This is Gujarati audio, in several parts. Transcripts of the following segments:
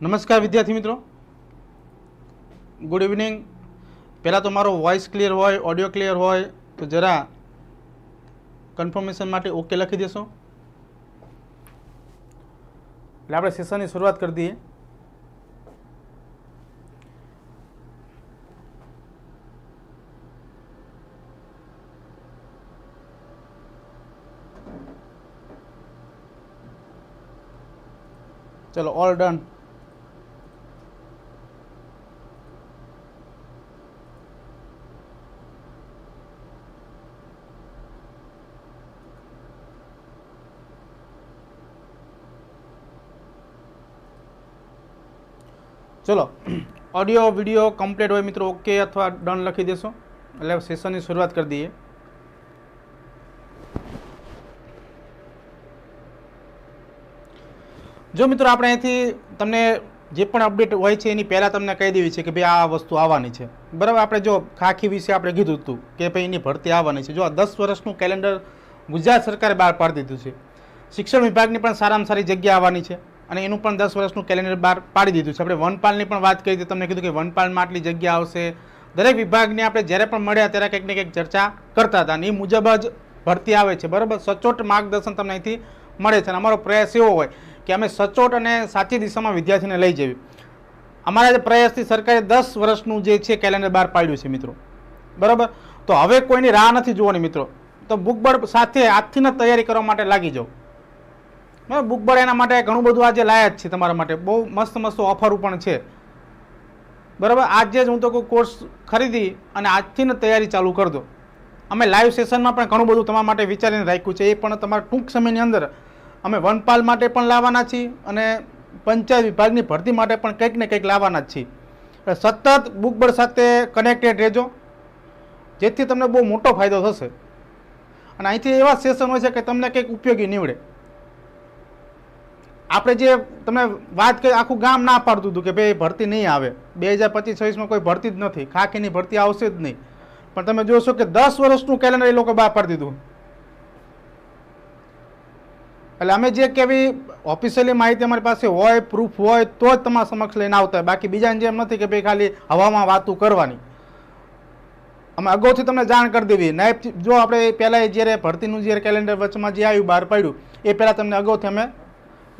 નમસ્કાર વિદ્યાર્થી મિત્રો ગુડ ઇવનિંગ પહેલાં તો મારો વોઇસ ક્લિયર હોય ઓડિયો ક્લિયર હોય તો જરા કન્ફર્મેશન માટે ઓકે લખી દેશો એટલે આપણે સેશનની શરૂઆત કરી દઈએ ચલો ઓલ ડન ચલો. ઓડિયો વીડિયો કમ્પ્લીટ હોય મિત્રો ઓકે અથવા ડન લખી દેશો. એટલે સેશનની શરૂઆત કરી દઈએ. જો મિત્રો આપણે અહીંથી તમને જે પણ અપડેટ હોય છે, એની પહેલાં તમને કહી દેવી છે કે ભાઈ આ વસ્તુ આવવાની છે. બરાબર? આપણે જો ખાખી વિશે આપણે કીધું હતું કે ભાઈ એની ભરતી આવવાની છે. જો આ દસ વર્ષનું કેલેન્ડર ગુજરાત સરકારે બહાર પાડી દીધું છે. શિક્ષણ વિભાગની પણ સારામાં સારી જગ્યા આવવાની છે. અને એનું પણ દસ વર્ષનું કેલેન્ડર બહાર પાડી દીધું છે. આપણે વનપાલની પણ વાત કરી હતી તમને કીધું કે વનપાલમાં આટલી જગ્યા આવશે. દરેક વિભાગને આપણે જ્યારે પણ મળ્યા ત્યારે કંઈક ને કંઈક ચર્ચા કરતા હતા અને એ મુજબ જ ભરતી આવે છે. બરાબર? સચોટ માર્ગદર્શન તમને અહીંથી મળે છે અને અમારો પ્રયાસ એવો હોય કે અમે સચોટ અને સાચી દિશામાં વિદ્યાર્થીને લઈ જવી અમારા જે પ્રયાસથી સરકારે દસ વર્ષનું જે છે કેલેન્ડર બહાર પાડ્યું છે મિત્રો. બરાબર? તો હવે કોઈની રાહ નથી જોવાની મિત્રો. તો બુકબર્ડ સાથે આજથી તૈયારી કરવા માટે લાગી જાઓ. બરાબર બુકબર્ડ એના માટે ઘણું બધું આજે લાયા જ છે તમારા માટે. બહુ મસ્ત મસ્ત ઓફરો પણ છે. બરાબર? આજે જ હું તો કોઈ કોર્સ ખરીદી અને આજથી જ તૈયારી ચાલુ કરી દો અમે લાઈવ સેશનમાં પણ ઘણું બધું તમારા માટે વિચારીને રાખ્યું છે. એ પણ તમારા ટૂંક સમયની અંદર અમે વનપાલ માટે પણ લાવવાના છીએ અને પંચાયત વિભાગની ભરતી માટે પણ કંઈક ને કંઈક લાવવાના જ છીએ. સતત બુકબળ સાથે કનેક્ટેડ રહેજો. જેથી તમને બહુ મોટો ફાયદો થશે. અને અહીંથી એવા સેશન હોય છે કે તમને કંઈક ઉપયોગી નીવડે. આપણે જે તમે વાત કરી, આખું ગામ ના પાડતું હતું કે ભાઈ, ભરતી નહીં આવે. બે હજાર પચીસ છવ્વીસમાં કોઈ ભરતી જ નથી. ખાખીની ભરતી આવશે જ નહીં. પણ તમે જોશો કે દસ વર્ષનું કેલેન્ડર એ લોકો બહાર પાડી દીધું. એટલે અમે જે કેવી ઓફિશિયલી માહિતી અમારી પાસે હોય પ્રૂફ હોય, તો જ તમારા સમક્ષ લઈને આવતા. બાકી બીજાને જેમ નથી કે ભાઈ ખાલી હવામાં વાતું કરવાની. અમે અગાઉથી તમને જાણ કરી દેવી નાયબ જો આપણે પહેલાં જ્યારે ભરતીનું જ્યારે કેલેન્ડર વચમાં જે આવ્યું, બહાર પાડ્યું, એ પહેલાં તમને અગાઉથી અમે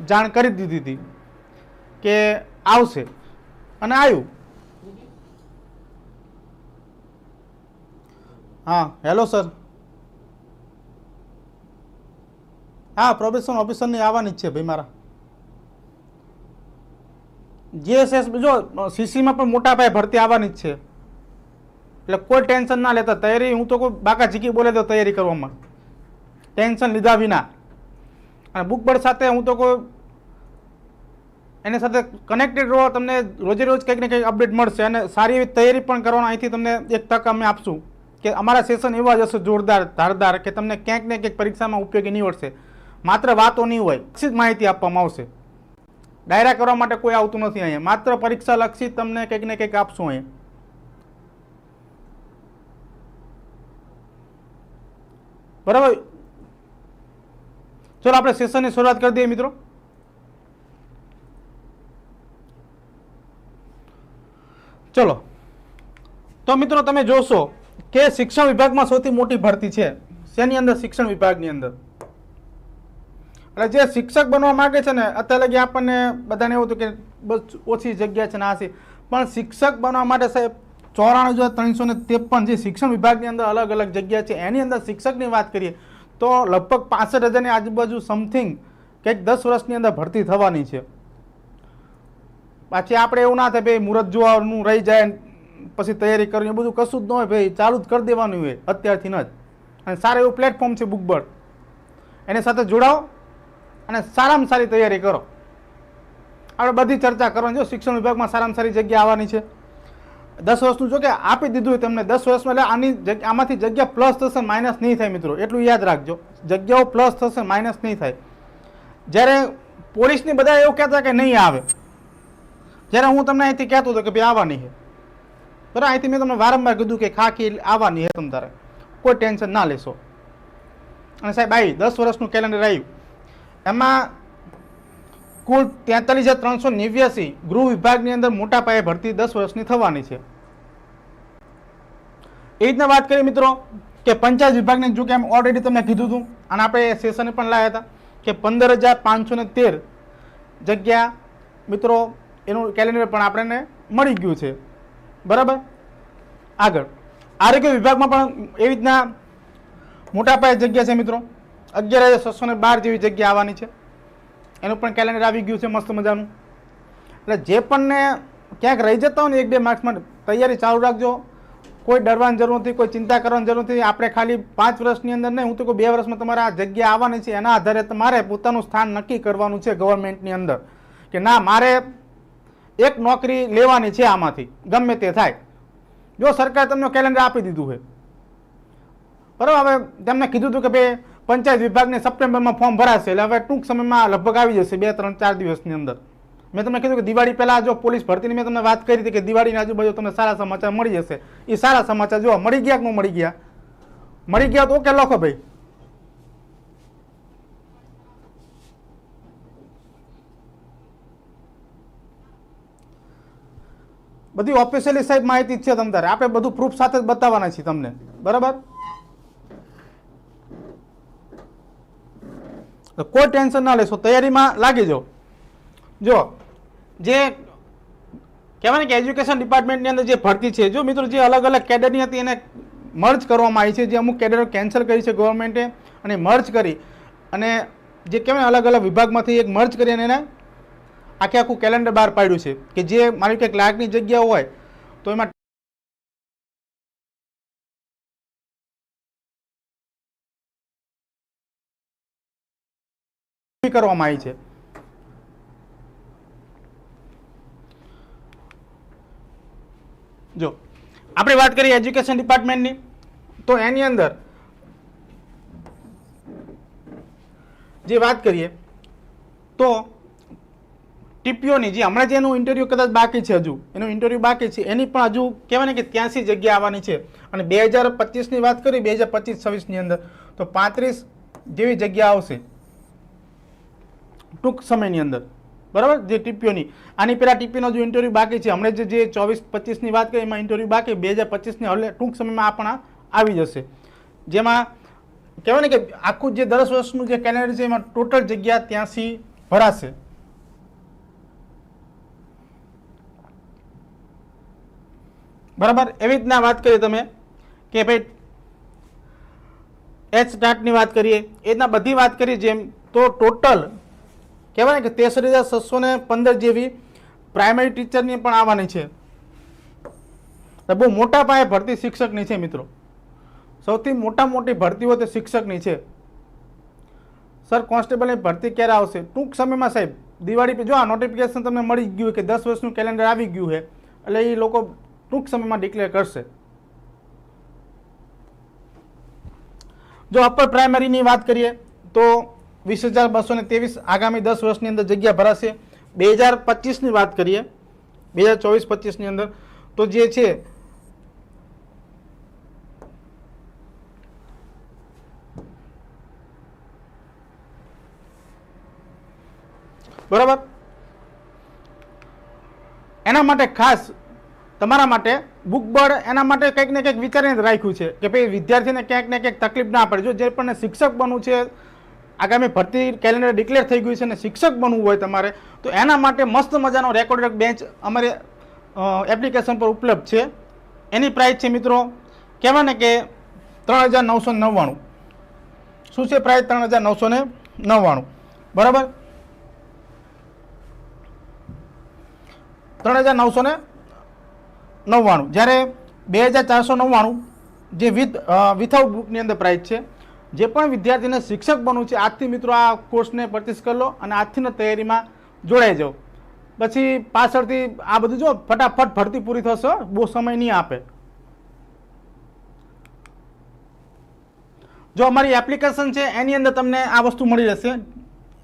જાણ કરી દીધી હતી કે આવશે. અને આવ્યું. હા, હેલો સર. હા પ્રોબેશન ઓફિસરની આવવાની જ છે ભાઈ મારા. જીએસએસ જો સીસીમાં પણ મોટા પાયે ભરતી આવવાની જ છે. એટલે કોઈ ટેન્શન ના લેતા. તૈયારી, હું તો કોઈ બાકા ઝીકી બોલે તો તૈયારી કરવામાં ટેન્શન લીધા વિના. અને બુકબળ સાથે હું તો કોઈ એની સાથે કનેક્ટેડ રહો, તમને રોજે રોજ કંઈક ને કંઈક અપડેટ મળશે અને સારી એવી તૈયારી પણ કરવાનો અહીંથી તમને એક તક અમે આપશું કે અમારા સેશન એવા જ હશે જોરદાર, ધારદાર કે તમને ક્યાંક ને ક્યાંક પરીક્ષામાં ઉપયોગી નીવડશે. માત્ર વાતો નહીં હોય લક્ષિત માહિતી આપવામાં આવશે. ડાયરા કરવા માટે કોઈ આવતું નથી અહીંયા. માત્ર પરીક્ષા લક્ષી તમને કંઈક ને કંઈક આપશું અહીંયા. બરાબર? ચલો, આપણે સેશનની શરૂઆત કરી દઈએ મિત્રો. ચલો. તો મિત્રો, તમે જોશો કે શિક્ષણ વિભાગમાં સૌથી મોટી ભરતી છે. શેની અંદર? શિક્ષણ વિભાગની અંદર. એટલે જે શિક્ષક બનવા માંગે છે ને, અત્યારે લગી આપણને બધાને એવું હતું કે બસ ઓછી જગ્યા છે ને આશી પણ શિક્ષક બનવા માટે સાહેબ, ચોરાણું હજાર ત્રણસો ને ત્રેપન જે શિક્ષણ વિભાગની અંદર અલગ અલગ જગ્યા છે, એની અંદર શિક્ષકની વાત કરીએ તો લગભગ પાસઠ હજારની આજુબાજુ સમથિંગ કંઈક દસ વર્ષની અંદર ભરતી થવાની છે. પાછી આપણે એવું ના થાય ભાઈ મુહૂર્ત જોવાનું રહી જાય પછી તૈયારી કરવી બધું કશું જ ન હોય ભાઈ, ચાલુ જ કરી દેવાનું હોય અત્યારથી જ. અને સારું એવું પ્લેટફોર્મ છે બુકબર્ડ એની સાથે જોડાઓ અને સારામાં સારી તૈયારી કરો. આપણે બધી ચર્ચા કરવાની જો શિક્ષણ વિભાગમાં સારામાં સારી જગ્યા આવવાની છે. દસ વર્ષનું જો કે આપી દીધું તમને દસ વર્ષમાં, એટલે આની આમાંથી જગ્યા પ્લસ થશે માઇનસ નહીં થાય મિત્રો. એટલું યાદ રાખજો. જગ્યાઓ પ્લસ થશે માઇનસ નહીં થાય. જ્યારે પોલીસની બધા એવું કહેતા કે નહીં આવે. જ્યારે હું તમને અહીંથી કહેતો હતો કે ભાઈ આવવાની છે. બરાબર? અહીંથી મેં તમને વારંવાર કીધું કે ખાખી આવવાની છે તમ તારે. કોઈ ટેન્શન ના લેશો. અને સાહેબ આવી દસ વર્ષનું કેલેન્ડર આવ્યું. એમાં કુલ તેતાલીસ હજાર ત્રણસો નેવ્યાસી ગૃહ વિભાગની અંદર મોટા પાયે ભરતી દસ વર્ષની થવાની છે. એ રીતના વાત કરીએ મિત્રો, કે પંચાયત વિભાગને જો કે એમ ઓલરેડી તમને કીધું હતું, અને આપણે સેશને પણ લાવ્યા હતા, કે પંદર હજાર પાંચસો ને તેર જગ્યા મિત્રો, એનું કેલેન્ડર પણ આપણને મળી ગયું છે. બરાબર? આગળ. આરોગ્ય વિભાગમાં પણ એવી રીતના મોટા પાયે જગ્યા છે મિત્રો, અગિયાર હજાર છસો ને બાર જેવી જગ્યા આવવાની છે. એનું પણ કેલેન્ડર આવી ગયું છે મસ્ત મજાનું. એટલે જે પણ ને ક્યાંક રહી જતા હોય ને એક બે માર્ક્સ માટે તૈયારી ચાલુ રાખજો. કોઈ ડરવાની જરૂર નથી, કોઈ ચિંતા કરવાની જરૂર નથી. આપણે ખાલી પાંચ વર્ષની અંદર નહીં, હું તો કોઈ બે વર્ષમાં તમારે આ જગ્યા આવવાની છે, એના આધારે તમારે પોતાનું સ્થાન નક્કી કરવાનું છે ગવર્મેન્ટની અંદર. કે ના, મારે એક નોકરી લેવાની છે આમાંથી, ગમે તે થાય. જો સરકારે તમને કેલેન્ડર આપી દીધું છે બરાબર? હવે તેમને કીધું હતું કે ભાઈ પંચાયત વિભાગને સપ્ટેમ્બરમાં ફોર્મ ભરાશે. એટલે હવે ટૂંક સમયમાં લગભગ આવી જશે બે, ત્રણ, ચાર દિવસની અંદર. મેં તમને કીધું કે દિવાળી પહેલાં જો પોલીસ ભરતીની મેં તમને વાત કરી હતી કે દિવાળીની આજુબાજુ તમને સારા સમાચાર મળી જશે. એ સારા સમાચાર જો મળી ગયા કે મળી ગયા? મળી ગયા તો ઓકે, લખો ભાઈ. બધી ઓફિશિયલી સાહેબ માહિતી છે તમ તારે. આપણે બધું પ્રૂફ સાથે જ બતાવવાના છીએ તમને. બરાબર? તો કોઈ ટેન્શન ના લેશો, તૈયારીમાં લાગી જાઓ. જો, જે કહેવાય ને કે એજ્યુકેશન ડિપાર્ટમેન્ટની અંદર જે ભરતી છે, જો મિત્રો જે અલગ અલગ કેડરની હતી એને મર્જ કરવામાં આવી છે, જે અમુક કેડરો કેન્સલ કરી છે ગવર્મેન્ટે અને મર્જ કરી અને જે કહેવાય અલગ અલગ વિભાગમાંથી એક મર્જ કરી અને એને આખે આખું કેલેન્ડર બહાર પાડ્યું છે, કે જે મારી કંઈક લાયકની જગ્યા હોય, તો એમાં કરવામાં આવી છે. જો, આપણે વાત કરીએ એજ્યુકેશન ડિપાર્ટમેન્ટની, તો એની અંદર જે વાત કરીએ, તો ટીપીઓની જે હમણાં જેનું ઇન્ટરવ્યૂ કદાચ બાકી છે હજુ, એનું ઇન્ટરવ્યૂ બાકી છે, એની પણ હજુ કહેવાય ને કે ત્યાંસી જગ્યા આવવાની છે. અને બે હજાર પચીસની વાત કરી બે હજાર પચીસ છવ્વીસની અંદર, તો પાંત્રીસ જેવી જગ્યા આવશે. ટૂંક સમયની અંદર. બરાબર? જે ટીપીઓની. આની પહેલાં ટીપીનો જો ઇન્ટરવ્યૂ બાકી છે, હમણાં જે જે ચોવીસ પચીસની વાત કરી, એમાં ઇન્ટરવ્યૂ બાકી, બે હજાર પચીસની હવે ટૂંક સમયમાં પણ આવી જશે. જેમાં કહેવાય ને કે આખું જે દસ વર્ષનું જે કેલેન્ડર છે, એમાં ટોટલ જગ્યા ત્યાંથી ભરાશે. બરાબર? એવી રીતના વાત કરીએ તમે કે ભાઈ એચ સ્ટાર્ટની વાત કરીએ. એ રીતના બધી વાત કરીએ જેમ તો ટોટલ કહેવાય કે તેસરી હજાર છસો ને પંદર જેવી પ્રાઇમરી ટીચરની પણ આવવાની છે. બહુ મોટા પાયે ભરતી શિક્ષકની છે મિત્રો. સૌથી મોટા મોટી ભરતીઓ તે શિક્ષકની છે. સર કોન્સ્ટેબલની ભરતી ક્યારે આવશે? ટૂંક સમયમાં સાહેબ, દિવાળી પર જો આ નોટિફિકેશન તમને મળી ગયું કે દસ વર્ષનું કેલેન્ડર આવી ગયું છે, એટલે એ લોકો ટૂંક સમયમાં ડિક્લેર કરશે. જો અપર પ્રાઇમરીની વાત કરીએ, તો વીસ હજાર બસો ને ત્રેવીસ આગામી દસ વર્ષની અંદર જગ્યા ભરાશે. બે હજાર પચીસની વાત કરીએ, બે હજાર ચોવીસ પચીસની અંદર, તો જે છે, બરાબર? એના માટે ખાસ તમારા માટે બુક બોર્ડ એના માટે કંઈક ને કંઈક વિચારીને રાખ્યું છે કે ભાઈ વિદ્યાર્થીને ક્યાંક ને ક્યાંક તકલીફ ના પડે. જો જે પણ શિક્ષક બનવું છે આગામી ભરતી કેલેન્ડર ડિક્લેર થઈ ગયું છે અને શિક્ષક બનવું હોય તમારે, તો એના માટે મસ્ત મજાનો રેકોર્ડ બેન્ચ અમારે એપ્લિકેશન પર ઉપલબ્ધ છે. એની પ્રાઇસ છે મિત્રો, કહેવાય ને કે ત્રણ હજાર નવસો નવ્વાણું. શું છે પ્રાઇસ ત્રણ હજાર નવસો ને નવ્વાણું. બરાબર? ત્રણ હજાર નવસો ને નવ્વાણું. જ્યારે બે હજાર ચારસો નવ્વાણું જે વિથ વિથઆઉટ બુકની અંદર પ્રાઇસ છે જે પણ વિદ્યાર્થીને શિક્ષક બનવું છે, આજથી મિત્રો આ કોર્સને પરચેસ કરી લો અને આજથીને તૈયારીમાં જોડાઈ જાઓ. પછી પાછળથી આ બધું જો ફટાફટ ભરતી પૂરી થશે, બહુ સમય નહીં આપે. જો અમારી એપ્લિકેશન છે, એની અંદર તમને આ વસ્તુ મળી રહેશે.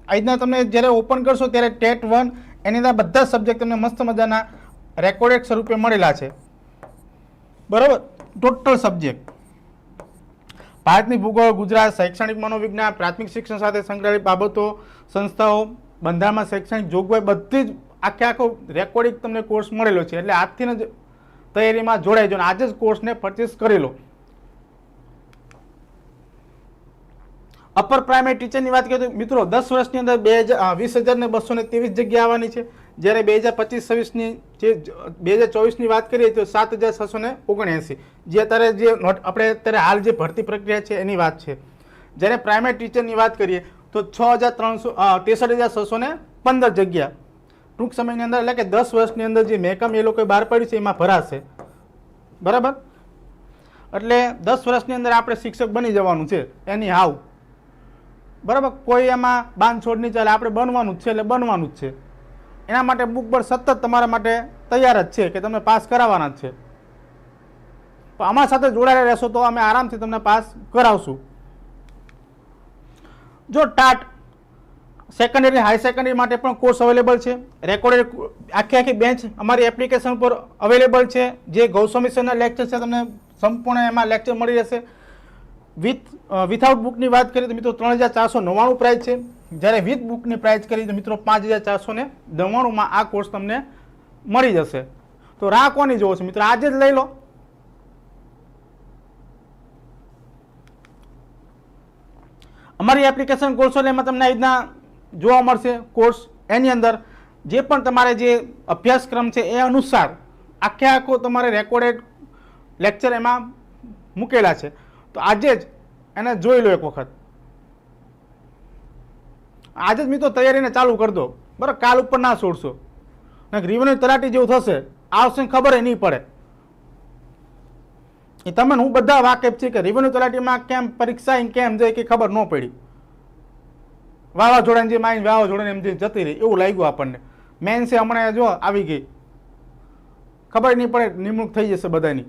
આજના તમે જ્યારે ઓપન કરશો ત્યારે ટેટ વન, એની અંદર બધા સબ્જેક્ટ તમને મસ્ત મજાના રેકોર્ડેડ સ્વરૂપે મળેલા છે. બરાબર? ટોટલ સબ્જેક્ટ ભારતની ભૂગોળ, ગુજરાત, શૈક્ષણિક મનોવિજ્ઞાન, પ્રાથમિક શિક્ષણ સાથે સંકળાયેલી બાબતો, સંસ્થાઓ, બંધારણમાં શૈક્ષણિક જોગવાઈ બધી જ આખે આખો રેકોર્ડિંગ તમને કોર્સ મળેલો છે. એટલે આજથી જ તૈયારીમાં જોડાઈ અને આજે જ કોર્સને પરચેસ કરી લો. અપર પ્રાઇમરી ટીચરની વાત કરીએ તો મિત્રો દસ વર્ષની અંદર બે હજાર વીસ હજાર ને બસો ને ત્રેવીસ જગ્યા આવવાની છે. જ્યારે બે હજાર પચીસ છવ્વીસની જે બે હજાર ચોવીસની વાત કરીએ તો સાત હજાર છસો ને ઓગણએંસી. જે અત્યારે જે નોટ, આપણે અત્યારે હાલ જે ભરતી પ્રક્રિયા છે એની વાત છે. જ્યારે પ્રાઇમરી ટીચરની વાત કરીએ તો છ હજાર ત્રણસો ત્રેસઠ હજાર છસો ને પંદર જગ્યા. ટૂંક સમયની અંદર એટલે કે દસ વર્ષની અંદર જે મેકમ એ લોકોએ બહાર પાડ્યું છે, એમાં ભરાશે. બરાબર? એટલે દસ વર્ષની અંદર આપણે શિક્ષક બની જવાનું છે, એની હાવ. બરાબર? કોઈ એમાં બાંધછોડ નહીં ચાલે, આપણે બનવાનું જ છે, એટલે બનવાનું જ છે. એના માટે બુક પર સતત તમારા માટે તૈયાર જ છે કે તમને પાસ કરાવવાના જ છે. તો અમારા સાથે જોડાયેલા રહેશો તો અમે આરામથી તમને પાસ કરાવશું. જો ટાટ સેકન્ડરી હાઈ સેકન્ડરી માટે પણ કોર્સ અવેલેબલ છે. રેકોર્ડેડ આખી આખી બેન્ચ અમારી એપ્લિકેશન પર અવેલેબલ છે. જે ગૌસમિશનના લેક્ચર છે, તમને સંપૂર્ણ એમાં લેક્ચર મળી રહેશે. વિથ વિથઆઉટ બુકની વાત કરીએ તો મિત્રો ત્રણ હજાર ચારસો નવ્વાણું પ્રાઇસ છે. જ્યારે વિથ બુકની પ્રાઇસ કરી મિત્રો પાંચ હજાર ચારસો ને દવાણુંમાં આ કોર્સ તમને મળી જશે. તો રાહ કોની જોવો છો મિત્રો? આજે જ લઈ લો. અમારી એપ્લિકેશન કોર્સો એટલે એમાં તમને આવી રીતના જોવા મળશે કોર્સ એની અંદર. જે પણ તમારે જે અભ્યાસક્રમ છે એ અનુસાર આખે આખો તમારે રેકોર્ડેડ લેક્ચર એમાં મૂકેલા છે. તો આજે જ એને જોઈ લો એક વખત. આજે જ મિત્રો તૈયારીને ચાલુ કરી દો. બરાબર કાલ ઉપર ના છોડશો. રિવન્યુ તલાટી જેવું થશે આવશે ને ખબર નહીં પડે. એ તમે હું બધા વાકેફ છે કે રેવન્યુ તલાટીમાં કેમ પરીક્ષા કેમ જાય કે ખબર ન પડી. વાવાઝોડાની જે માઇન વાવાઝોડાને એમ જે જતી રહી, એવું લાગ્યું આપણને. મેન છે હમણાં જો આવી ગઈ. ખબર નહીં પડે, નિમણૂક થઈ જશે બધાની.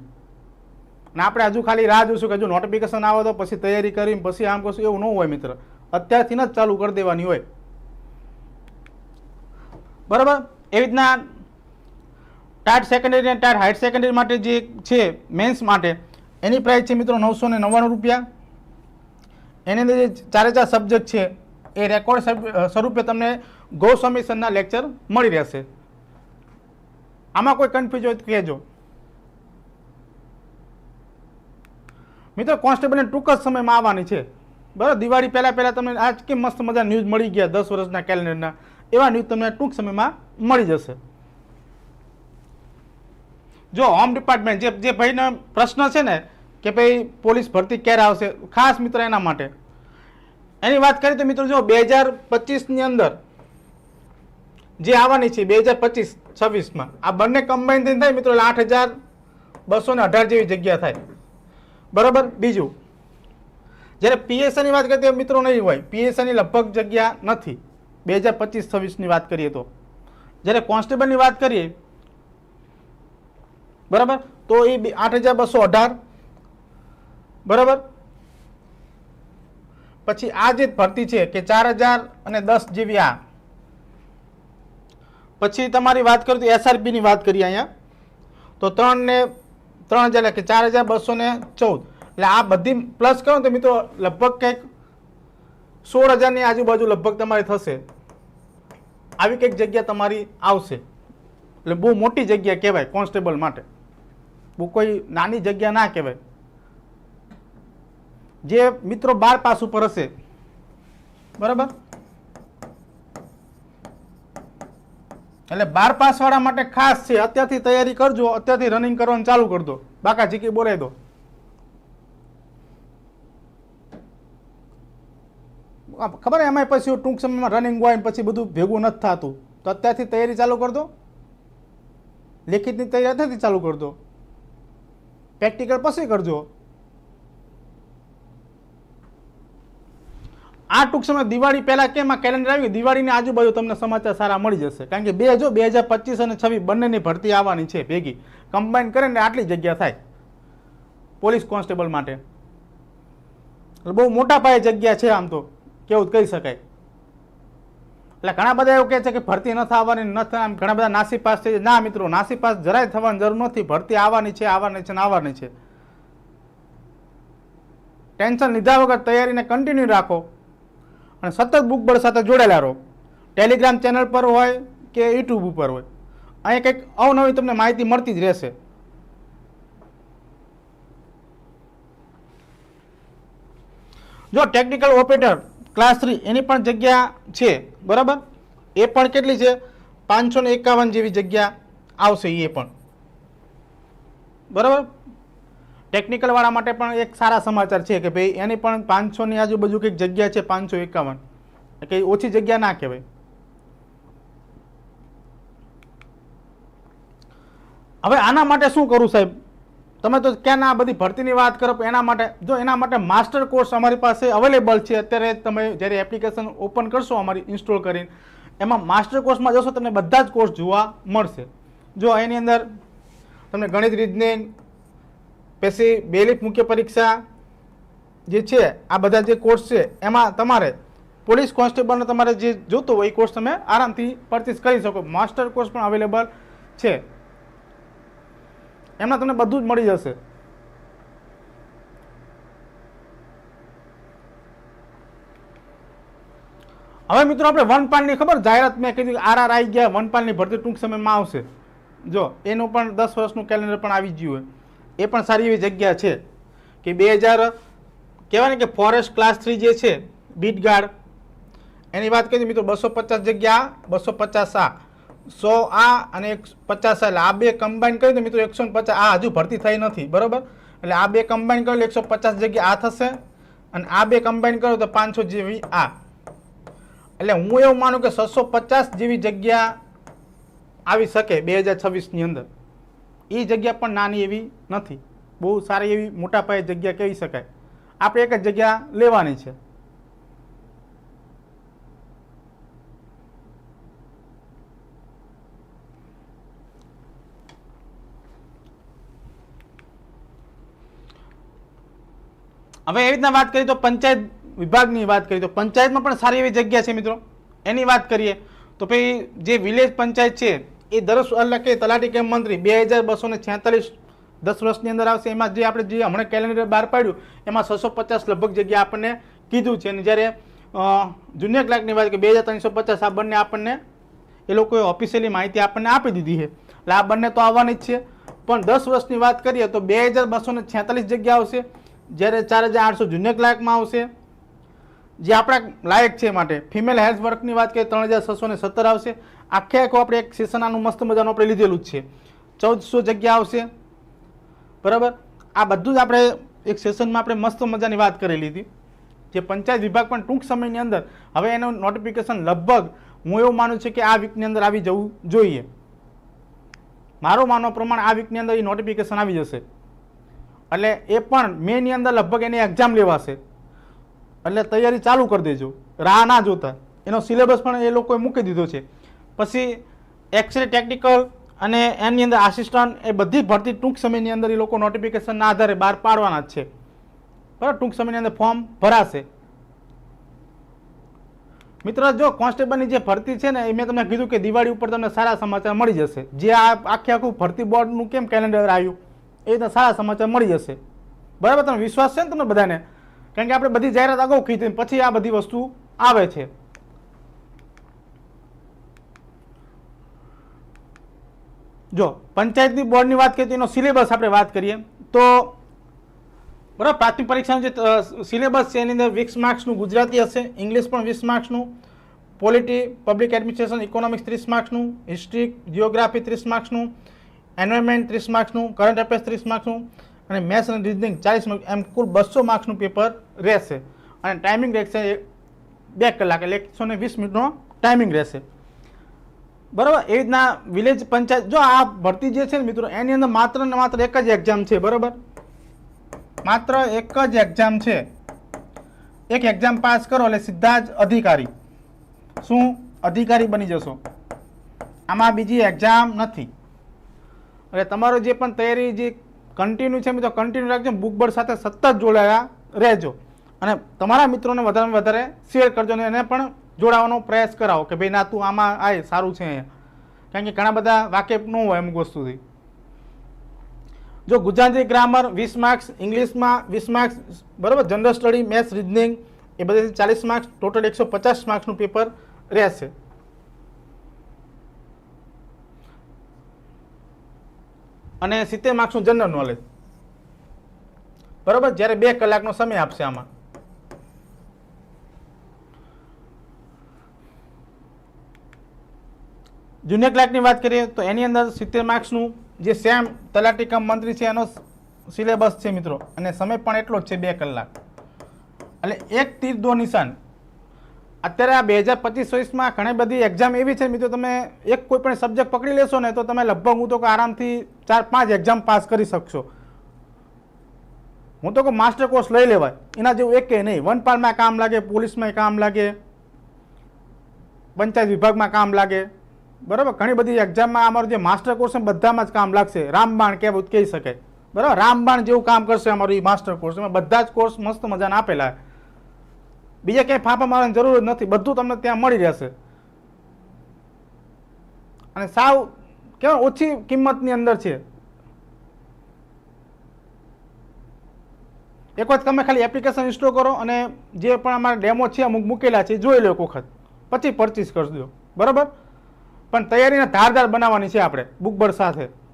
ને આપણે હજુ ખાલી રાહ જોઈશું કે હજુ નોટિફિકેશન આવે તો પછી તૈયારી કરી પછી આમ કરશું, એવું ન હોય મિત્ર. અત્યારથી જ ચાલુ કરી દેવાની હોય. બરાબર? એવી રીતના ટાટ સેકન્ડરી અને ટાટ હાઈટ સેકન્ડરી માટે જે છે મેન્સ માટે, એની પ્રાઇસ છે મિત્રો નવસો ને નવ્વાણું રૂપિયા. એની અંદર જે ચારે ચાર સબ્જેક્ટ છે, એ રેકોર્ડ સ્વરૂપે તમને ગૌસ્વામી સરના લેક્ચર મળી રહેશે. આમાં કોઈ કન્ફ્યુઝ હોય તો કહેજો. મિત્રો કોન્સ્ટેબલને ટૂંક જ સમયમાં આવવાની છે. બરાબર? દિવાળી પહેલાં પહેલાં તમને આજ કે મસ્ત મજા ન્યૂઝ મળી ગયા દસ વર્ષના કેલેન્ડરના એવા ન્યૂઝ તમને ટૂંક સમયમાં મળી જશે. જો હોમ ડિપાર્ટમેન્ટ જે જે ભાઈનો પ્રશ્ન છે ને કે ભાઈ પોલીસ ભરતી ક્યારે આવશે? ખાસ મિત્ર એના માટે. એની વાત કરીએ તો મિત્રો જો બે હજાર પચીસની અંદર જે આવવાની છે, બે હજાર પચીસ છવ્વીસમાં, આ બંને કમ્બાઈન થઈને થાય મિત્રો આઠ હજાર બસો ને અઢાર જેવી જગ્યા થાય. બરાબર? બીજું જ્યારે પીએસઆઈની વાત કરીએ તો મિત્રો નહીં હોય. પીએસઆઈની લગભગ જગ્યા નથી. બે હજાર પચીસ છવ્વીસની વાત કરીએ તો. જ્યારે કોન્સ્ટેબલની વાત કરીએ, બરાબર? તો એ આઠ હજાર બસો અઢાર. બરાબર? પછી આ જે ભરતી છે કે ચાર હજાર અને દસ જેવી આ. પછી તમારી વાત કરું તો એસઆરપીની વાત કરીએ અહીંયા. તો ત્રણ ને ત્રણ હજાર કે ચાર હજાર બસો ને ચૌદ. એટલે આ બધી પ્લસ કરો તો મિત્રો લગભગ કંઈક સોળ હજારની આજુબાજુ લગભગ તમારી થશે. આવી કંઈક જગ્યા તમારી આવશે. એટલે બહુ મોટી જગ્યા કહેવાય કોન્સ્ટેબલ માટે. બહુ કોઈ નાની જગ્યા ના કહેવાય. જે મિત્રો બાર પાસ ઉપર હશે. બરાબર? એટલે બાર પાસ વાળા માટે ખાસ છે. અત્યારથી તૈયારી કરજો. અત્યારથી રનિંગ કરવાનું ચાલુ કરી દો બાકા ચીકી બોલાવી દો આ ખબર એમાં પછી ટૂંક સમયમાં રનિંગ હોય પછી બધું ભેગું નથી થતું. તો અત્યારથી તૈયારી ચાલુ કરી દો. લેખિતની તૈયારી અત્યારથી ચાલુ કરી દો. પ્રેક્ટિકલ પછી કરજો. આ ટૂંક સમય દિવાળી પહેલાં કેમ આ કેલેન્ડર આવ્યું દિવાળીની આજુબાજુ તમને સમાચાર સારા મળી જશે. કારણ કે બે જો, બે હજાર પચીસ અને છવ્વીસ બંનેની ભરતી આવવાની છે, ભેગી. કમ્બાઈન કરે ને આટલી જગ્યા થાય. પોલીસ કોન્સ્ટેબલ માટે. બહુ મોટા પાયે જગ્યા છે આમ તો. કેવું કહી શકાય? એટલે ઘણા બધા એવું કહે છે કે ભરતી ન થવાની ન થવાની ઘણા બધા નાસી પાસ છે. ના મિત્રો, નાસી પાસ જરાય થવાની જરૂર નથી. ભરતી આવવાની છે આવવાની છે ને આવવાની છે. ટેન્શન લીધા વગર તૈયારીને કન્ટિન્યુ રાખો. અને સતત બુક બળ સાથે જોડેલા રહો. ટેલિગ્રામ ચેનલ પર હોય કે યુટ્યુબ ઉપર હોય. અહીં કંઈક અવનવી તમને માહિતી મળતી જ રહેશે. જો ટેકનિકલ ઓપરેટર ક્લાસ થ્રી એની પણ જગ્યા છે, બરાબર? એ પણ કેટલી છે? પાંચસો ને એકાવન જેવી જગ્યા આવશે એ પણ. બરાબર? ટેકનિકલવાળા માટે પણ એક સારા સમાચાર છે કે ભાઈ, એની પણ પાંચસોની આજુબાજુ કંઈક જગ્યા છે, પાંચસો એકાવન. કે ઓછી જગ્યા ના કહેવાય. હવે આના માટે શું કરું સાહેબ? તમે તો ક્યાં ના બધી ભરતીની વાત કરો એના માટે, જો એના માટે માસ્ટર કોર્સ અમારી પાસે અવેલેબલ છે, અત્યારે તમે જ્યારે એપ્લિકેશન ઓપન કરશો અમારી ઇન્સ્ટોલ કરીને, એમાં માસ્ટર કોર્સમાં જશો, તમને બધા જ કોર્સ જોવા મળશે. જો એની અંદર તમને ગણિત રીઝનિંગ પછી બેલિફ મુખ્ય પરીક્ષા જે છે, આ બધા જે કોર્સ છે, એમાં તમારે પોલીસ કોન્સ્ટેબલનો તમારે જે જોતો હોય, એ કોર્સ તમે આરામથી પરચેસ કરી શકો. માસ્ટર કોર્સ પણ અવેલેબલ છે. એમાં તમને બધું જ મળી જશે. હવે મિત્રો આપણે વનપાલની ખબર, જાહેરાત મેં કીધું આર આર આવી ગયા, વનપાલની ભરતી ટૂંક સમયમાં આવશે. જો, એનું પણ દસ વર્ષનું કેલેન્ડર પણ આવી ગયું હોય. એ પણ સારી એવી જગ્યા છે કે બે હજાર, કહેવાય ને કે ફોરેસ્ટ ક્લાસ થ્રી જે છે બીટ ગાર્ડ એની વાત કરીએ મિત્રો બસો પચાસ જગ્યા, બસો પચાસ આ. સો આ અને એક પચાસ એટલે આ બે કમ્બાઈન કરી દો મિત્રો એકસો પચાસ, આ હજુ ભરતી થઈ નથી, બરાબર? એટલે આ બે કમ્બાઈન કરો એકસો પચાસ જગ્યા આ થશે અને આ બે કમ્બાઈન કરો તો પાંચસો જેવી આ. એટલે હું એવું માનું કે છસો પચાસ જેવી જગ્યા આવી શકે બે હજાર છવ્વીસની અંદર. એ જગ્યા પણ નાની એવી નથી. બહુ સારી એવી મોટા પાયે જગ્યા કહી શકાય. આપણે એક જ જગ્યા લેવાની છે. હવે એવી રીતના વાત કરીએ તો પંચાયત વિભાગની વાત કરીએ તો પંચાયતમાં પણ સારી એવી જગ્યા છે મિત્રો. એની વાત કરીએ તો ભાઈ જે વિલેજ પંચાયત છે, એ દરસ એટલે કે તલાટી કેમ મંત્રી બે હજાર બસો ને છેતાલીસ દસ વર્ષની અંદર આવશે. એમાં જે આપણે જે હમણાં કેલેન્ડર બહાર પાડ્યું, એમાં છસો પચાસ લગભગ જગ્યા આપણને કીધું છે. અને જ્યારે જુનિયર ક્લાર્કની વાત કે બે હજાર ત્રણસો પચાસ આ બંને આપણને, એ લોકોએ ઓફિશિયલી માહિતી આપણને આપી દીધી છે. એટલે આ બંને તો આવવાની જ છે. પણ દસ વર્ષની વાત કરીએ તો બે હજાર બસો ને છેતાલીસ જગ્યા આવશે. જ્યારે ચાર હજાર આઠસો જુનિયર ક્લાર્કમાં આવશે, જે આપણા લાયક છે માટે. ફિમેલ હેલ્થ વર્કની વાત કરીએ, ત્રણ હજાર છસો ને સત્તર આવશે. આખે આખું આપણે એક સેશન આનું મસ્ત મજાનું આપણે લીધેલું જ છે. ચૌદસો જગ્યા આવશે. બરાબર? આ બધું જ આપણે એક સેશનમાં આપણે મસ્ત મજાની વાત કરેલી હતી. જે પંચાયત વિભાગ પણ ટૂંક સમયની અંદર, હવે એનું નોટિફિકેશન લગભગ હું એવું માનું છું કે આ વીકની અંદર આવી જવું જોઈએ. મારું માનવા પ્રમાણે આ વીકની અંદર એ નોટિફિકેશન આવી જશે. એટલે એ પણ મેની અંદર લગભગ એની એક્ઝામ લેવાશે. એટલે તૈયારી ચાલુ કરી દેજો. રાહ ના જોતા. એનો સિલેબસ પણ એ લોકોએ મૂકી દીધો છે. પછી એક્સરે ટેકનિકલ અને એની અંદર આસિસ્ટન્ટ એ બધી ભરતી ટૂંક સમયની અંદર એ લોકો નોટિફિકેશનના આધારે બહાર પાડવાના જ છે. બરાબર? ટૂંક સમયની અંદર ફોર્મ ભરાશે. મિત્રો, જો કોન્સ્ટેબલની જે ભરતી છે ને, એ મેં તમને કીધું કે દિવાળી ઉપર તમને સારા સમાચાર મળી જશે. જે આ આખે આખું ભરતી બોર્ડનું કેમ કેલેન્ડર આવ્યું? એ રીતના સારા સમાચાર મળી જશે. બરાબર? તમને વિશ્વાસ છે ને તમને બધાને? કારણ કે આપણે બધી જાહેરાત અગાઉ કીધી પછી આ બધી વસ્તુ આવે છે. જો, પંચાયતની બોર્ડની વાત કરીએ તો એનો સિલેબસ આપણે વાત કરીએ. તો બરાબર, પ્રાથમિક પરીક્ષાનું જે સિલેબસ છે, એની અંદર વીસ માર્ક્સનું ગુજરાતી હશે, ઇંગ્લિશ પણ વીસ માર્ક્સનું, પોલિટી, પબ્લિક એડમિનિસ્ટ્રેશન, ઇકોનોમિક્સ ત્રીસ માર્ક્સનું, હિસ્ટ્રી જિયોગ્રાફી ત્રીસ માર્ક્સનું એન્વાયરમેન્ટ ત્રીસ માર્ક્સનું કરંટ અફેર્સ ત્રીસ માર્ક્સનું અને મેથ્સ અને રિઝનિંગ ચાલીસ માર્ક્સ એમ કુલ બસો માર્ક્સનું પેપર રહેશે. અને ટાઈમિંગ રહેશે બે કલાક, એટલે એકસો ને વીસ મિનિટનો ટાઈમિંગ રહેશે. બરાબર? એ રીતના વિલેજ પંચાયત, જો આ ભરતી જે છે ને મિત્રો, એની અંદર માત્ર ને માત્ર એક જ એક્ઝામ છે, બરાબર? માત્ર એક જ એક્ઝામ છે. એક એક્ઝામ પાસ કરો, એટલે સીધા જ અધિકારી. શું? અધિકારી બની જશો. આમાં બીજી એક્ઝામ નથી. એટલે તમારો જે પણ તૈયારી જે કન્ટિન્યુ છે મિત્રો કન્ટિન્યુ રાખજો બુકબર્ડ સાથે સતત જોડાયા રહેજો. અને તમારા મિત્રોને વધારેમાં વધારે શેર કરજો અને એને પણ જોડાવાનો પ્રયાસ કરાવો કે ભાઈ ના, તું આમાં આય, સારું છે અહીંયા. કારણ કે ઘણા બધા વાકેફ ન હોય અમુક વસ્તુથી. જો ગુજરાતી ગ્રામર વીસ માર્ક્સ ઇંગ્લિશમાં વીસ માર્ક્સ બરાબર જનરલ સ્ટડી મેથ્સ રિઝનિંગ એ બધી ચાલીસ માર્ક્સ ટોટલ એકસો પચાસ માર્ક્સનું પેપર રહેશે. અને સિત્તેર માર્ક્સનું જનરલ નોલેજ બરોબર? જ્યારે બે કલાકનો સમય આપશે આમાં. જુનિયર ક્લાર્કની વાત કરીએ તો એની અંદર સિત્તેર માર્ક્સનું જે સેમ તલાટી કમ મંત્રી છે એનો સિલેબસ છે મિત્રો. અને સમય પણ એટલો જ છે બે કલાક. એટલે એક તીર દો નિશાન. અત્યારે આ બે હજાર પચીસ ચોવીસમાં ઘણી બધી એક્ઝામ એવી છે, મિત્રો, તમે એક કોઈ પણ સબ્જેક્ટ પકડી લેશો ને, તો તમે લગભગ હું તો આરામથી ચાર પાંચ એક્ઝામ પાસ કરી શકશો. હું તો કહું માસ્ટર કોર્સ લઈ લેવાય. એના જેવું એકે નહીં. વનપાલમાં કામ લાગે, પોલીસમાં કામ લાગે, પંચાયત વિભાગમાં કામ લાગે. બરાબર? ઘણી બધી એક્ઝામમાં અમારું જે માસ્ટર કોર્સ છે બધામાં જ કામ લાગશે. રામબાણ કહેવું કહી શકાય. બરાબર? રામબાણ જેવું કામ કરશે અમારું એ માસ્ટર કોર્સ એમાં બધા જ કોર્સ મસ્ત મજાના આપેલા. છે. બીજા ક્યાંય ફાંફા મારવાની જરૂર જ નથી. બધું તમને ત્યાં મળી રહેશે. અને સાવ કેવા ઓછી કિંમતની અંદર છે. એક વખત તમે ખાલી એપ્લિકેશન ઇન્સ્ટોલ કરો અને જે પણ અમારા ડેમો છે અમુક મૂકેલા છે જોઈ લો એક વખત. પછી પરચેસ કરી દો બરાબર? પણ તૈયારીને ધારદાર બનાવવાની છે આપણે, બુકબર સાથે.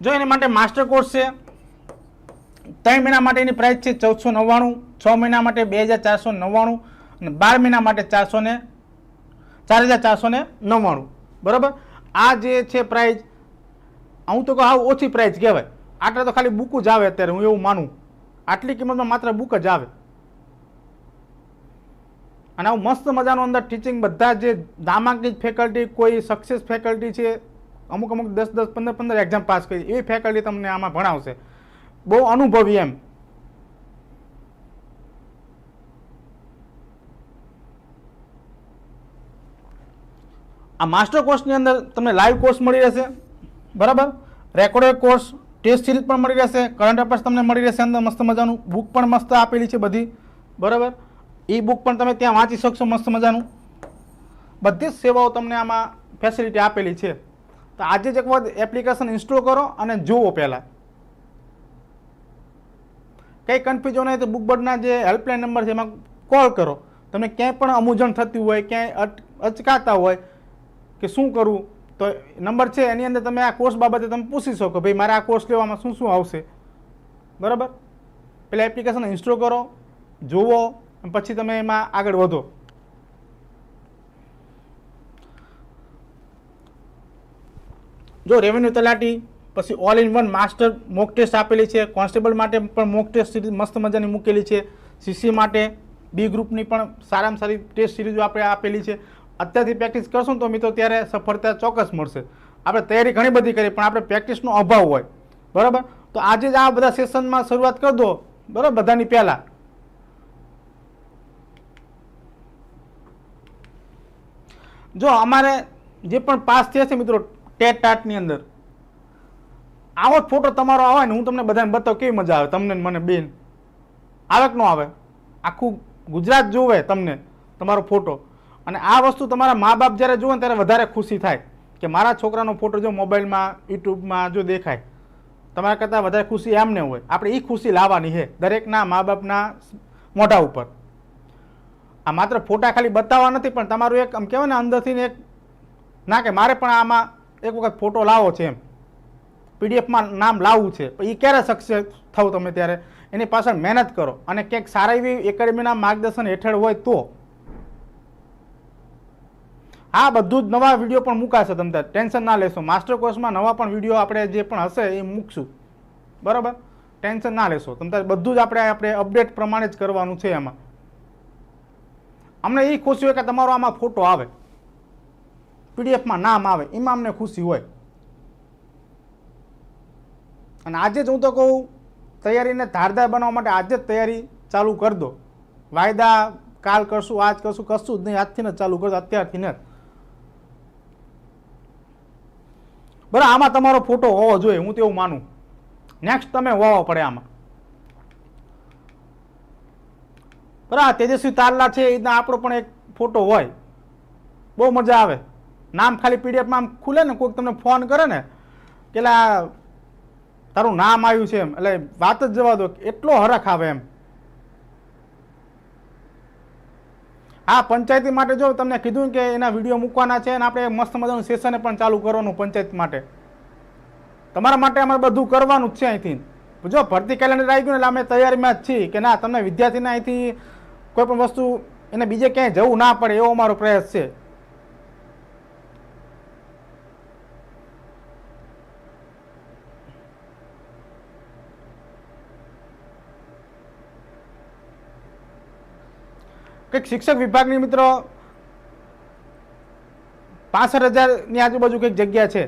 જો એની માટે માસ્ટર કોર્સ છે, ત્રણ મહિના માટે એની પ્રાઇસ છે ચૌદસો નવ્વાણું, છ મહિના માટે બે હજાર ચારસો નવ્વાણું અને બાર મહિના માટે ચારસો ને, ચાર હજાર ચારસો ને નવ્વાણું. બરાબર? આ જે છે પ્રાઇસ હું તો કહું આવું ઓછી પ્રાઇસ કહેવાય. આટલા તો ખાલી બુક જ આવે અત્યારે, હું એવું માનું. આટલી કિંમતમાં માત્ર બુક જ આવે. અને આવું મસ્ત મજાનું અંદર ટીચિંગ બધા જે નામાંકિત ફેકલ્ટી કોઈ સક્સેસ ફેકલ્ટી છે અમુક અમુક દસ દસ પંદર પંદર એક્ઝામ પાસ કરી એવી ફેકલ્ટી તમને આમાં ભણાવશે. બહુ અનુભવી એમ. આ માસ્ટર કોર્સની અંદર તમને લાઈવ કોર્સ મળી રહેશે. બરાબર? રેકોર્ડેડ કોર્સ ટેસ્ટ સિરીઝ પણ મળી રહેશે. કરંટ અફેર્સ તમને મળી રહેશે અંદર મસ્ત મજાનું. બુક પણ મસ્ત આપેલી છે બધી. બરાબર? એ બુક પણ તમે ત્યાં વાંચી શકશો મસ્ત મજાનું. બધી જ સેવાઓ તમને આમાં ફેસિલિટી આપેલી છે. તો આજે જ એક વખત એપ્લિકેશન ઇન્સ્ટોલ કરો અને જુઓ પહેલાં. કંઈ કન્ફ્યુઝન હોય તો બુકબર્ડના જે હેલ્પલાઇન નંબર છે એમાં કોલ કરો. તમને ક્યાંય પણ અમુજણ થતી હોય, ક્યાંય અચકાતા હોય કે શું કરવું, તો નંબર છે એની અંદર તમે આ કોર્સ બાબતે તમે પૂછી શકો ભાઈ મારે આ કોર્સ લેવામાં શું શું આવશે. બરાબર? પેલા એપ્લિકેશન ઇન્સ્ટોલ કરો, જુઓ પછી તમે એમાં આગળ વધો. જો રેવન્યુ તલાટી, પછી all in one master mock test આપેલી છે કોન્સ્ટેબલ માટે પણ મોક ટેસ્ટ સિરીઝ મસ્ત મજાની મૂકેલી છે સીસી માટે બી ગ્રુપની પણ સારામાં સારી ટેસ્ટ સિરીઝો આપણે આપેલી છે. અત્યારથી પ્રેક્ટિસ કરશું તો મિત્રો ત્યારે સફળતા ચોક્કસ મળશે. આપણે તૈયારી ઘણી બધી કરી, પણ આપણે પ્રેક્ટિસનો અભાવ હોય. બરાબર? તો આજે જ આ બધા સેશનમાં શરૂઆત કરી દો. બરાબર? બધાની પહેલાં. જો અમારે જે પણ પાસ થયા છે મિત્રો ટેટ ટાટની અંદર. આવો જ ફોટો તમારો આવે ને હું તમને બધાને બતાવું કેવી મજા આવે. તમને મને બેન. આવે કે ન આવે. આખું ગુજરાત જોવે તમને તમારો ફોટો અને આ વસ્તુ તમારા મા બાપ જ્યારે જુએ ત્યારે વધારે ખુશી થાય કે મારા છોકરાનો ફોટો જો મોબાઈલમાં, યુટ્યુબમાં જો દેખાય, તમારા કરતાં વધારે ખુશી એમને હોય. આપણે એ ખુશી લાવવાની છે દરેકના મા બાપના મોઢા ઉપર. આ માત્ર ફોટા ખાલી બતાવવા નથી પણ તમારું એક આમ કહેવાય ને અંદરથી એક, ના કે મારે પણ આમાં એક વખત ફોટો લાવો છે એમ. પીડીએફમાં નામ લાવવું છે. એ ક્યારે સક્સેસ થવ તમે ત્યારે? એની પાછળ મહેનત કરો. અને ક્યાંક સારા એવી એકેડમીના માર્ગદર્શન હેઠળ હોય તો. આ બધું જ નવા વીડિયો પણ મુકાશે તમને ટેન્શન ના લેશો. માસ્ટર કોર્સમાં નવા પણ વીડિયો આપણે જે પણ હશે એ મૂકશું. બરાબર? ટેન્શન ના લેશો. તમને બધું જ આપણે આપણે અપડેટ પ્રમાણે જ કરવાનું છે એમાં. અમને એ ખુશી હોય કે તમારો આમાં ફોટો આવે. પીડીએફમાં નામ આવે ઇમામને ખુશી હોય. અને આજે જ હું તો કહું, તૈયારીને ધારદાર બનાવવા માટે આજે જ તૈયારી ચાલુ કરી દો. વાયદા કાલ કરશું, આજ કરશું, કશું જ નહીં, આજથી ને ચાલુ કરશો, અત્યારથી ને બરાબર, આમાં તમારો ફોટો હોવો જોઈએ, હું તો એવું માનું. નેક્સ્ટ તમે હોવો પડે આમાં. બરાબર તેજસ્વી તારલા છે, એ રીતના આપણો પણ એક ફોટો હોય. બહુ મજા આવે. નામ ખાલી પીડીએફમાં આમ ખુલે ને કોઈક તમને ફોન કરે ને કે તારું નામ આવ્યું છે એમ. એટલે વાત જ જવા દો એટલો હરખ આવે એમ. હા પંચાયતી માટે જો તમને કીધું કે એના વીડિયો મૂકવાના છે અને આપણે મસ્ત મજાનું સેશન પણ ચાલુ કરવાનું પંચાયત માટે. તમારા માટે અમારે બધું કરવાનું જ છે અહીંથી. જો ભરતી કેલેન્ડર આવી ગયું એટલે અમે તૈયારીમાં જ છીએ કે ના, તમને વિદ્યાર્થીને અહીંથી કોઈ પણ વસ્તુ, એને બીજે ક્યાંય જવું ના પડે એવો અમારો પ્રયાસ છે. કંઈક શિક્ષક વિભાગની મિત્રો પાસઠ હજારની આજુબાજુ કંઈક જગ્યા છે.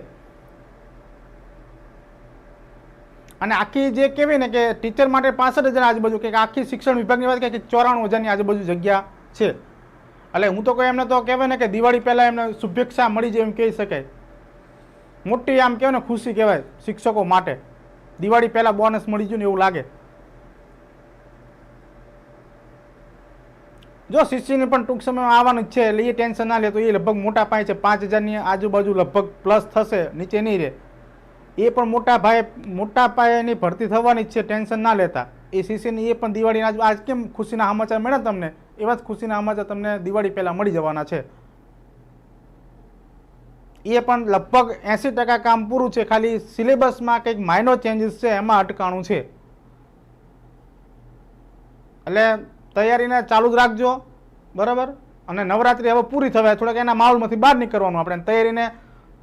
અને આખી જે કહેવાય ને કે ટીચર માટે પાસઠ હજાર આજુબાજુ કંઈક આખી શિક્ષણ વિભાગની વાત કંઈક ચોરાણું હજારની આજુબાજુ જગ્યા છે. એટલે હું તો કોઈ એમને તો કહેવાય ને કે દિવાળી પહેલાં એમને શુભેચ્છા મળી જાય એમ કહી શકાય. મોટી આમ કહેવાય ને ખુશી કહેવાય શિક્ષકો માટે. દિવાળી પહેલાં બોનસ મળી ગયું ને એવું લાગે. જો શિષ્યને પણ ટૂંક સમયમાં આવવાનું જ છે, એટલે એ ટેન્શન ના લે, તો એ લગભગ મોટા પાયે છે, પાંચ હજારની આજુબાજુ લગભગ પ્લસ થશે, નીચે નહીં રહે. એ પણ મોટા ભાઈ, મોટા પાયેની ભરતી થવાની છે, ટેન્શન ના લેતા. એ શિષ્યની એ પણ દિવાળીના આજ કેમ ખુશીના સમાચાર મળ્યા તમને? એવા જ ખુશીના સમાચાર તમને દિવાળી પહેલાં મળી જવાના છે. એ પણ લગભગ એંસી ટકા કામ પૂરું છે, ખાલી સિલેબસમાં કંઈક માઇનોર ચેન્જીસ છે, એમાં અટકાણું છે. એટલે તૈયારીને ચાલુ જ રાખજો. બરાબર? અને નવરાત્રિ હવે પૂરી થવાય. થોડાક એના માહોલમાંથી બહાર નીકળવાનું આપણે. તૈયારીને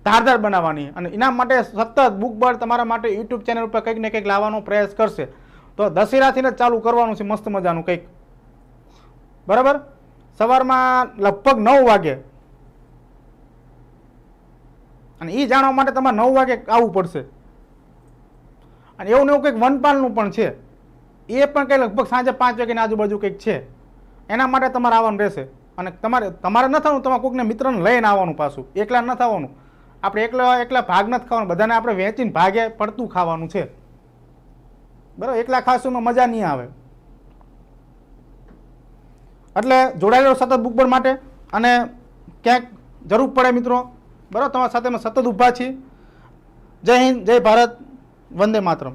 ધારદાર બનાવવાની. અને એના માટે સતત બુકબળ તમારા માટે યુટ્યુબ ચેનલ ઉપર કંઈક ને કંઈક લાવવાનો પ્રયાસ કરશે. તો દશેરાથી જ ચાલુ કરવાનું છે મસ્ત મજાનું કંઈક. બરાબર? સવારમાં લગભગ નવ વાગે. અને એ જાણવા માટે તમારે નવ વાગે આવવું પડશે. અને એવું ને એવું કંઈક વનપાલનું પણ છે. એ પણ કંઈ લગભગ સાંજે પાંચ વાગ્યાની આજુબાજુ કંઈક છે. એના માટે તમારે આવવાનું રહેશે. અને તમારે તમારે ન થવાનું, તમારે કોઈકને મિત્રને લઈને આવવાનું પાછું. એકલા ન થવાનું. આપણે એકલા એકલા ભાગ નથી ખાવાનું. બધાને આપણે વેચીને ભાગે પડતું ખાવાનું છે. બરાબર? એકલા ખાસુમાં મજા નહીં આવે. એટલે જોડાયેલો સતત બુકબોર્ડ માટે. અને ક્યાંક જરૂર પડે મિત્રો. બરાબર? તમારા સાથે અમે સતત ઊભા છીએ. જય હિન્દ, જય ભારત. વંદે માતરમ.